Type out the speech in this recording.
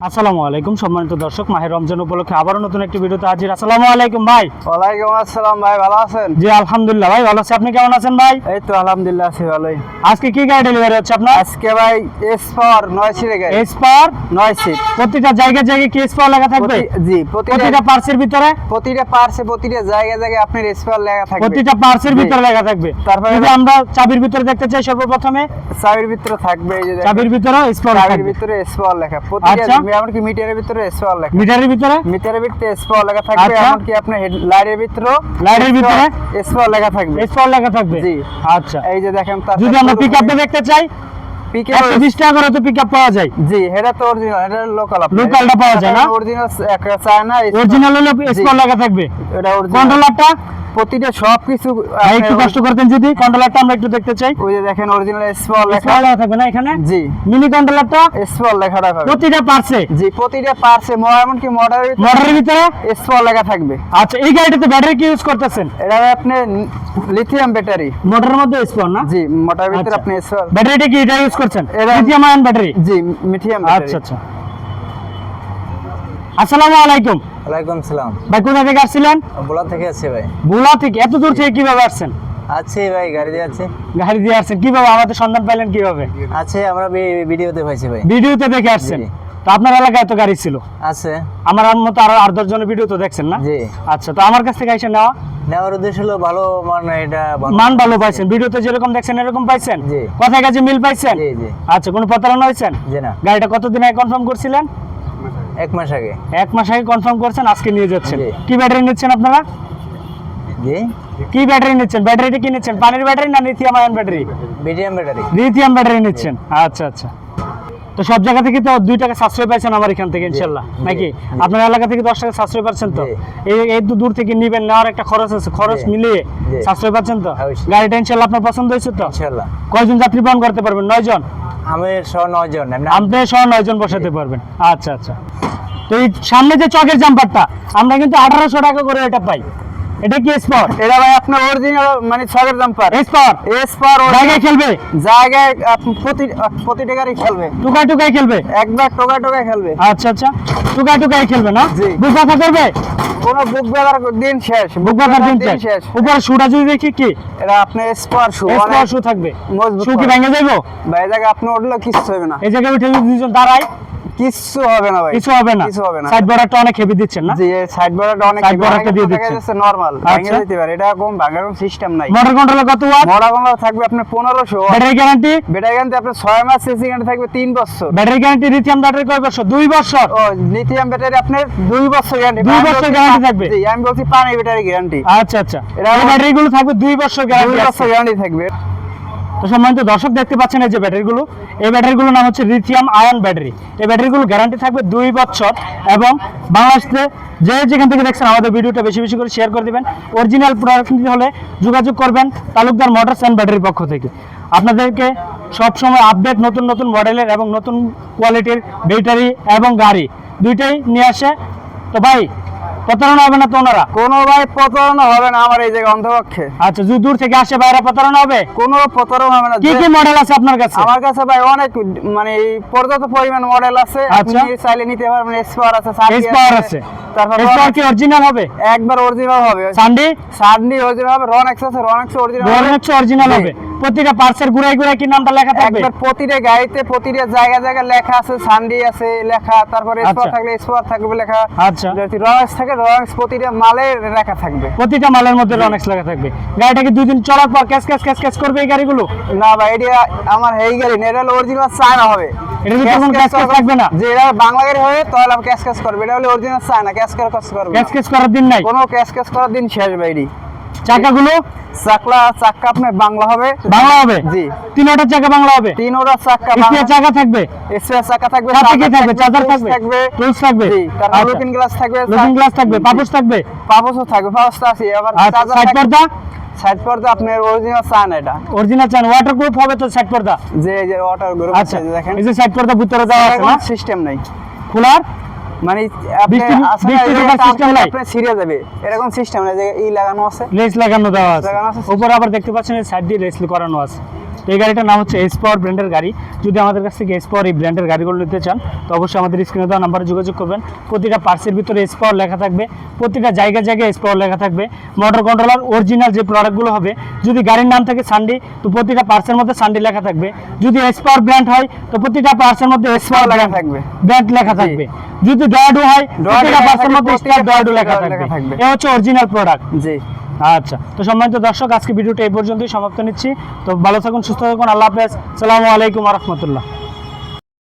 আসসালামু আলাইকুম সম্মানিত দর্শক মাহের রমজান উপলক্ষে আবারও নতুন একটি ভিডিওতে হাজির। আসসালামু আলাইকুম ভাই। ওয়ালাইকুম আসসালাম ভাই ভালো আছেন? জি আলহামদুলিল্লাহ ভাই ভালো আছি। আপনি কেমন আছেন ভাই? এই তো আলহামদুলিল্লাহ আছি ভালোই। আজকে কি গাড়ি ডেলিভারি হচ্ছে আপনার? আজকে ভাই এস ফর নয় সিটে গাড়ি। এসপার নয় সিট প্রতিটা জায়গায় জায়গায় কি এসপার লেখা থাকবে? জি প্রতিটা পার্সের ভিতরে? প্রতিটা পার্সে প্রতিটা জায়গায় জায়গায় আপনার এস ফর লেখা থাকবে। প্রতিটা পার্সের ভিতরে লেখা থাকবে। তারপরে যদি আমরা চাবির ভিতরে দেখতে চাই সর্বপ্রথমে? চাবির ভিতরে থাকবে এই যে চাবির ভিতরে স্পর চাবির থাকবে। ভিতরে এস ফর লেখা। প্রতিটা আচ্ছা। এমনকি মিটারের ভিতরে ফর লেখা মিটারের ভিতরে? মিটারের ভিতরে ফর লেখা থাকবে আচ্ছা। এমনকি আপনার লাইটের ভিতরে লাইটের ভিতরে? ফর লেখা থাকবে। স্পর লেখা থাকবে? জি। আচ্ছা। এই যে দেখেন যদি আমরা পিক আপটা দেখতে চাই টাকা তো পাওয়া যায়। জি এটা তো অরিজিনাল এটা লোকাল লোকালটা পাওয়া যায় না? অরিজিনাল চায় না অরিজিনাল হলে থাকবে। এটা অরিজিনাল কন্ট্রোলারটা প্রতিটা সবকিছু ভাই একটু কষ্ট করতেন যদি। কন্ট্রোলারটা আমরা একটু দেখতে চাই। ওই যে দেখেন অরিজিনাল স্পল লেখা। থাকবে না এখানে? জি। মিনি কন্ট্রোলারটা স্পল লেখাটা পাবে প্রতিটা পার্সে জি প্রতিটা পার্সে এমনকি মডারের মোটরের ভিতরে? স্পল লেখা থাকবে। আচ্ছা এই গাড়িটাতে ব্যাটারি কি ইউজ করতেছেন? এটা আপনি লিথিয়াম ব্যাটারি মোটরের মধ্যে স্পর না? জি মোটরের ভিতরে আচ্ছা। আপনি স্পল ব্যাটারিটা কি এটা ইউজ করছেন? লিথিয়াম আয়ন ব্যাটারি জি লিথিয়াম আচ্ছা আচ্ছা। আসসালামু আলাইকুম। ওয়ালাইকুম সালাম। ভাই কোথা থেকে আসছিলেন? থেকে আছে ভাই। থেকে? এত দূর থেকে কীভাবে আসছেন? আছে ভাই গাড়ি দিয়ে আছে। গাড়ি দিয়ে আসছেন। কীভাবে? আমাদের সন্ধান পাইলেন কীভাবে? আছে আমরা ভিডিওতে পাইছি ভাই। ভিডিওতে দেখে আসছেন। তো আপনার এলাকায় তো গাড়ি ছিল। আছে। আমার মতো আরও আট দশ জনের ভিডিও তো দেখছেন না? জি। আচ্ছা তো আমার কাছ থেকে এসে নেওয়া। নেওয়ার উদ্দেশ্য হলো ভালো মানে এটা মান ভালো পাইছেন। ভিডিওতে যেরকম দেখছেন এরকম পাইছেন? জি। কথায় কাছে মিল পাইছেন? জি জি। আচ্ছা কোনো প্রতারণা হয়েছেন? জি না। গাড়িটা কতদিন আগে কনফার্ম করছিলেন? এক মাস আগে। এক মাস আগে কনফার্ম করছেন আজকে নিয়ে যাচ্ছেন। কি ব্যাটারি নিচ্ছেন আপনারা? কি ব্যাটারি নিচ্ছেন? ব্যাটারিটা কি নিচ্ছেন? পানির ব্যাটারি না lithium ion battery lithium battery lithium battery নিচ্ছেন। আচ্ছা আচ্ছা। তো সব জায়গা থেকে তো দুই টাকা সাশ্রয় পাইছেন আমার এখান থেকে ইনশাল্লাহ নাকি? আপনার এলাকা থেকে দশ টাকা সাশ্রয় পাচ্ছেন তো? এই এই দূর থেকে নিবেন নেওয়ার একটা খরচ আছে খরচ মিলিয়ে সাশ্রয় পাচ্ছেন তো। গাড়িটা ইনশাল্লাহ আপনার পছন্দ হয়েছে তো? কয়জন যাত্রী বহন করতে পারবেন? নয় জন? আমি সহ নয় জন আপনি সহ নয় জন বসাতে পারবেন। আচ্ছা আচ্ছা। তো এই সামনে যে চকের জাম্পারটা আমরা কিন্তু আঠারোশো টাকা করে এটা পাই। এটা কি স্পট এটা ভাই আপনার অরিজিনাল মানে জাম্পার স্পট এস পার জায়গায় খেলবে? জায়গায় আপনি প্রতি প্রতি টাকারই খেলবে। টুকায় টুকায় খেলবে? একবার টোকা টোকা খেলবে। আচ্ছা আচ্ছা। টুকায় টুকায় খেলবে না? বুক ব্যথা করবে? কোনো বুক ব্যথার দিন শেষ। বুক ব্যথার দিন শেষ। উপরে শুটা যদি দেখি কি? এটা আপনার স্পার শু স্পট শু থাকবে। শু কি ভেঙে যাইবো? ভাই এই জায়গায় আপনি উঠলে কিচ্ছু হবে না। এই জায়গায় উঠে দুজন দাঁড়ায় কিচ্ছু হবে না ভাই। কিছু হবে না। কিছু হবে না। সাইড বর্ডারটা অনেক হেভি দিচ্ছেন না? জি সাইড বর্ডারটা অনেক Side border টা দিয়ে দিচ্ছেন। নরমাল ভেঙে আচ্ছা। যেতে পারে। এটা কোন ভাঙার সিস্টেম নাই। মোটর কন্ট্রোলে কত ওয়াট মোড়া কোনটা থাকবে আপনার পনেরোশো ব্যাটারি গ্যারান্টি ব্যাটারি গানতে আপনার ছয় মাস সিসি গানতে থাকবে তিন বছর। ব্যাটারি গ্যারান্টি লিথিয়াম ব্যাটারি কয় বছর? দুই বছর। ও লিথিয়াম ব্যাটারি আপনার দুই বছর গ্যারান্টি দুই বছর guarantee থাকবে? জি আমি বলছি পানি ব্যাটারি গ্যারান্টি আচ্ছা আচ্ছা। এটা এই ব্যাটারিগুলো থাকবে দুই বছর দুই গ্যারান্টি বছর গ্যারান্টি থাকবে। তো সম্মানিত দর্শক দেখতে পাচ্ছেন এই যে ব্যাটারিগুলো এই ব্যাটারিগুলোর নাম হচ্ছে লিথিয়াম আয়ন ব্যাটারি এই ব্যাটারিগুলো গ্যারান্টি থাকবে দুই বছর এবং বাংলাদেশে যে যেখান থেকে দেখছেন আমাদের ভিডিওটা বেশি বেশি করে শেয়ার করে দিবেন। অরিজিনাল প্রোডাক্ট হলে যোগাযোগ করবেন তালুকদার মোটরস অ্যান্ড ব্যাটারির পক্ষ থেকে। আপনাদেরকে সবসময় আপডেট নতুন নতুন মডেলের এবং নতুন কোয়ালিটির ব্যাটারি এবং গাড়ি দুইটাই নিয়ে আসে। তো ভাই প্রতারণা হবে না তো ওনারা কোনো ভাই প্রতারণা হবে না আমার এই জায়গায় অন্ধপক্ষে। আচ্ছা যদি দূর থেকে আসে বাইরে প্রতারণা হবে? কোনো প্রতারণা হবে না। কি কি মডেল আছে আপনার কাছে? আমার কাছে ভাই অনেক মানে এই পর্যাপ্ত পরিমাণ মডেল আছে। আপনি আচ্ছা। চাইলে নিতে পারবেন এসপার আছে সার্ডি এস পাওয়ার আছে। তারপর এস কি অরিজিনাল হবে? একবার অরিজিনাল হবে। সানডে সার্ডি অরিজিনাল হবে রনেক্স আছে রনেক্স অরিজিনাল হচ্ছে অরিজিনাল হবে। প্রতিটা পার্সের গুড়াই গুড়াই কি নামটা লেখা থাকবে? একবার প্রতিটা গাড়িতে প্রতিটা জায়গা জায়গা লেখা আছে সানডি আছে লেখা তারপরে আচ্ছা। থাকলে স্পার থাকবে লেখা। আচ্ছা। যদি রনেক্স থাকে রনেক্স প্রতিটা মালে লেখা থাকবে। প্রতিটা মালের মধ্যে রনেক্স লেখা থাকবে। গাড়িটা কি দুই দিন চলার পর ক্যাশ ক্যাশ ক্যাশ ক্যাশ করবে এই গাড়িগুলো? না ভাই এটা আমার এই গাড়ি না এটা অরিজিনাল চায়না হবে। এটার ভিতরে কোনো ক্যাশ ক্যাশ থাকবে না? যে এটা বাংলা গাড়ি হবে তাহলে আমি ক্যাশ ক্যাশ করবে। এটা হলো অরিজিনাল চায়না ক্যাশ ক্যাশ করবে। ক্যাশ। ক্যাশ করার দিন নাই। কোনো ক্যাশ ক্যাশ করার দিন শেষ বাইরি চাকাগুলো? চাকলা চাক্কা আপনার বাংলা হবে। বাংলা হবে? জি। তিনটা চাকা বাংলা হবে? তিন ওটা চাক্কা স্পেয়ার চাকা থাকবে? স্পেয়ার চাক্কা থাকবে সাথে থাকবে? চার্জার থাকবে? থাকবে। টুলস থাকবে? জি তারপর লুকিং গ্লাস থাকবে লুকিং গ্লাস থাকবে পাপোশ থাকবে? পাপোসও থাকবে পাপোসটা আছে আবার আচ্ছা চার্জার সাইড পর্দা? সাইড পর্দা আপনার অরিজিনাল চান এটা। অরিজিনাল চান ওয়াটার প্রুফ হবে তো সাইড পর্দা? যে এই যে ওয়াটার আচ্ছা। আছে দেখেন। এই যে সাইড পর্দা ভিতরে দেওয়া আছে না? সিস্টেম নাই। খোলার মানে আপনি বৃষ্টি- আসলে বৃষ্টি এই যে ঢোকার তার system থেকে নাই? আপনি ছিঁড়ে যাবে এরকম সিস্টেম যে ই লাগানো আছে লেস লাগানো দেওয়া আছে। উপরে আবার দেখতে পাচ্ছেন সাইড দিয়ে লেস করানো আছে এই গাড়িটার নাম হচ্ছে এস পাওয়ার ব্র্যান্ডের গাড়ি। যদি আমাদের কাছ থেকে এস পাওয়ার এই ব্র্যান্ডের গাড়িগুলো নিতে চান তো অবশ্যই আমাদের স্ক্রিনে দেওয়া নাম্বারে যোগাযোগ করবেন। প্রতিটা পার্সের ভিতরে এস পাওয়ার লেখা থাকবে প্রতিটা জায়গায় জায়গায় এস পাওয়ার লেখা থাকবে। মোটর কন্ট্রোলার অরিজিনাল যে প্রোডাক্টগুলো হবে যদি গাড়ির নাম থাকে সানডি তো প্রতিটা পার্সের মধ্যে সানডি লেখা থাকবে। যদি এস পাওয়ার ব্র্যান্ড হয় তো প্রতিটা পার্সের মধ্যে এস পাওয়ার লেখা থাকবে। ব্র্যান্ড লেখা থাকবে। যদি ডয়াডো হয় প্রতিটা পার্সের মধ্যে স্টার ডয়াডো লেখা থাকবে। এ হচ্ছে অরিজিনাল প্রোডাক্ট জি। আচ্ছা তো সম্মানিত দর্শক, আজকে ভিডিওটা এই পর্যন্তই সমাপ্ত নিচ্ছি। তো ভালো থাকুন, সুস্থ থাকুন, আল্লাহ হাফেজ। সালামু আলাইকুম রহমতুল্লাহ।